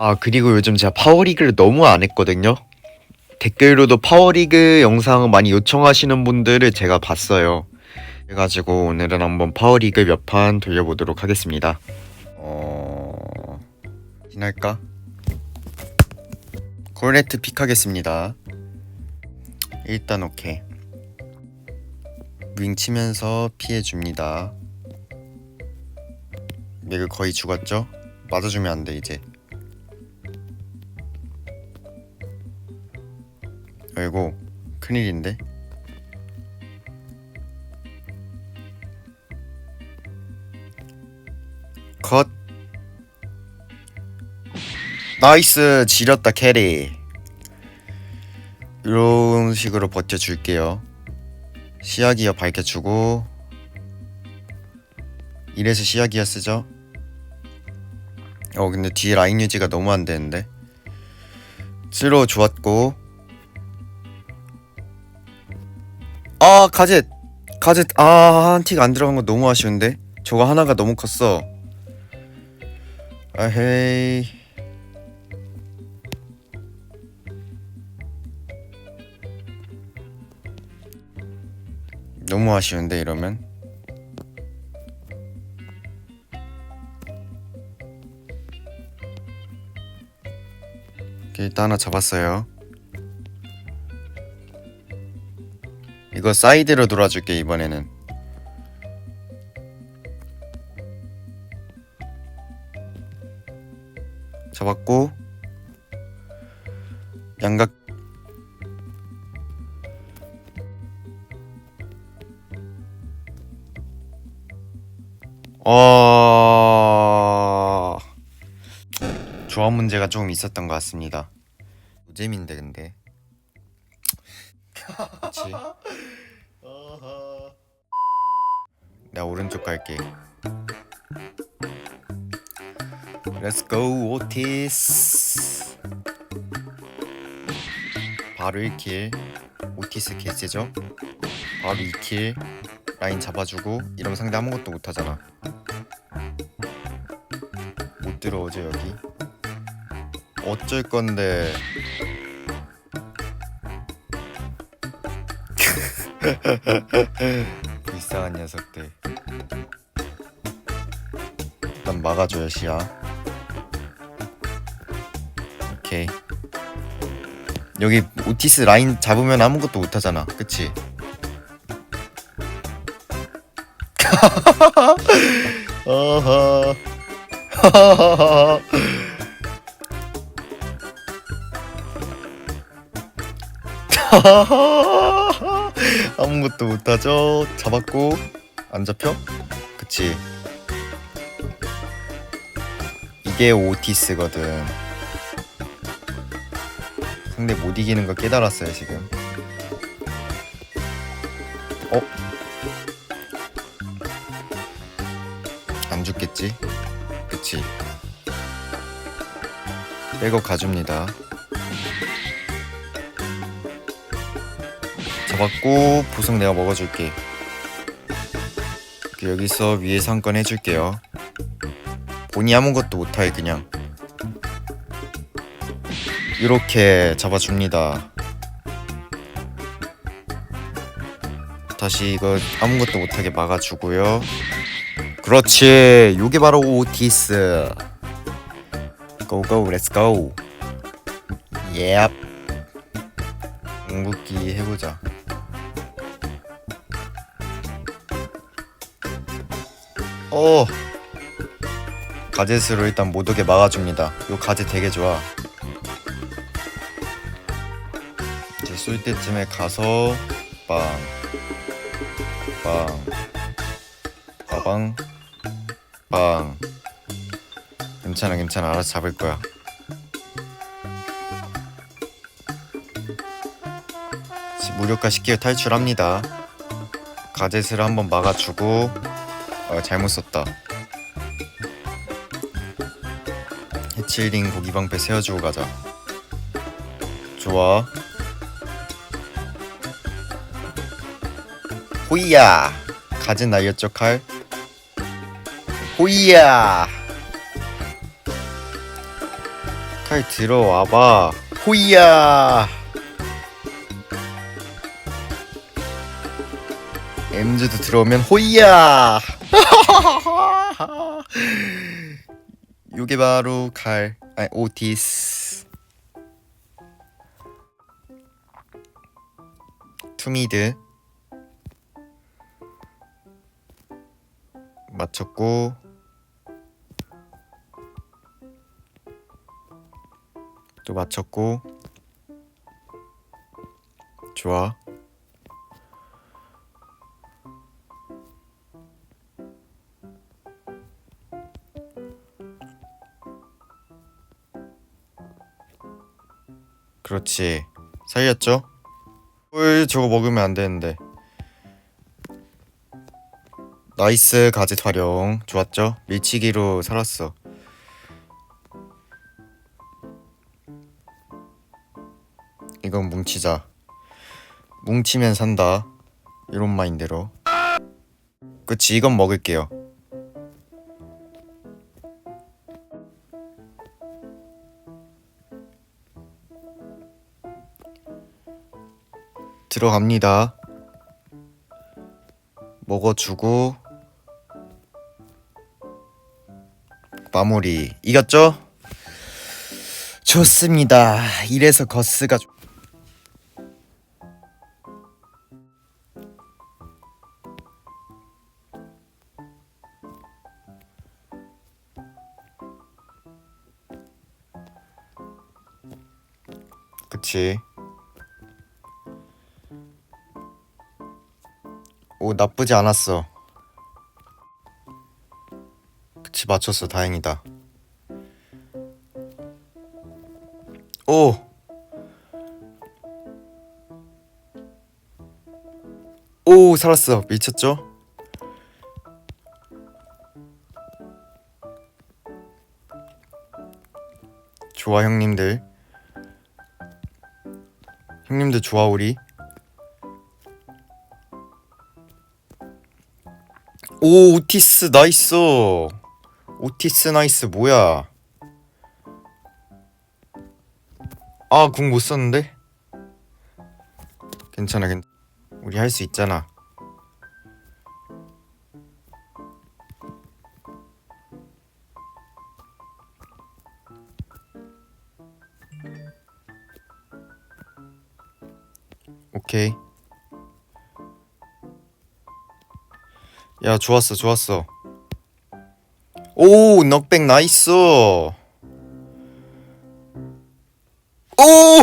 아, 그리고 요즘 제가 파워리그를 너무 안 했거든요. 댓글로도 파워리그 영상 많이 요청하시는 분들을 제가 봤어요. 그래가지고 오늘은 한번 파워리그 몇 판 돌려보도록 하겠습니다. 어... 지날까? 콜네트 픽하겠습니다. 일단 오케이. 윙 치면서 피해줍니다. 맥을 거의 죽었죠? 맞아주면 안 돼 이제. 이고 큰일인데. 컷. 나이스 지렸다 캐리. 이런 식으로 버텨줄게요. 시야기어 밝혀주고. 이래서 시야기어 쓰죠? 어 근데 뒤에 라인 유지가 너무 안 되는데. 슬로우 좋았고 아 가젯. 가젯. 아 한티가 안 들어간 거 너무 아쉬운데? 저거 하나가 너무 컸어. 아헤이. 너무 아쉬운데 이러면? 일단 하나 잡았어요 이거 사이드로 돌아줄게 이번에는. 잡았고 양각. 어. 조합 문제가 조금 있었던 것 같습니다. 노잼인데 근데 그치 나 오른쪽 갈게. Go 오티스. 바로 1킬. 오티스 개쎄죠? 바로 2킬. 라인 잡아주고 이러면 상대 아무것도 못하잖아. 못 들어오죠 여기. 어쩔 건데. 불쌍한 녀석들. 일단 막아줘요 시야. 오케이. 여기 오티스 라인 잡으면 아무것도 못하잖아. 그치? 어허. 아무것도 못하죠. 잡았고 안 잡혀? 그치? 이게 오티스거든. 상대 못 이기는 거 깨달았어요 지금. 어? 안 죽겠지? 그치? 백업 가줍니다. 잡았고 보석 내가 먹어줄게. 이렇게 여기서 위에 상권 해줄게요. 본이 아무것도 못하게 그냥 이렇게 잡아줍니다. 다시 이거 아무것도 못하게 막아주고요. 그렇지. 요게 바로 오티스. 고고 렛츠고. 예. 궁극기 해보자. 어. 가젯으로 일단 못 오게 막아줍니다. 요 가젯 되게 좋아. 이제 쏠 때쯤에 가서 빵, 빵, 빠방, 빵. 괜찮아, 괜찮아. 알아서 잡을 거야. 무력화 시키고 탈출합니다. 가젯을 한번 막아주고 어, 잘못 썼다. 해칠링 고기 방패 세워주고 가자. 좋아. 호이야. 가진 날렸죠 칼. 호이야. 가까이 들어와봐. 호이야. 엠즈도 들어오면 호이야. 요게 바로 칼, 아니 오티스. 투미드. 맞췄고. 또 맞췄고. 좋아 그렇지. 살렸죠? 꿀 저거 먹으면 안 되는데. 나이스 가지 활용. 좋았죠? 밀치기로 살았어. 이건 뭉치자. 뭉치면 산다. 이런 마인드로. 그치 이건 먹을게요 들어갑니다. 먹어주고 마무리. 이겼죠? 좋습니다. 이래서 거스가 좋- 그치 오 나쁘지 않았어 그치 맞췄어 다행이다 오 오, 살았어. 미쳤죠? 좋아, 형님들. 형님들 좋아, 우리. 오, 오티스 나이스. 오티스 나이스 뭐야? 아, 궁 못 썼는데? 괜찮아, 괜찮아. 우리 할 수 있잖아. 오케이. 야, 좋았어, 좋았어. 오, 넉백 나이스. 오, 오,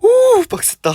오, 빡셌다.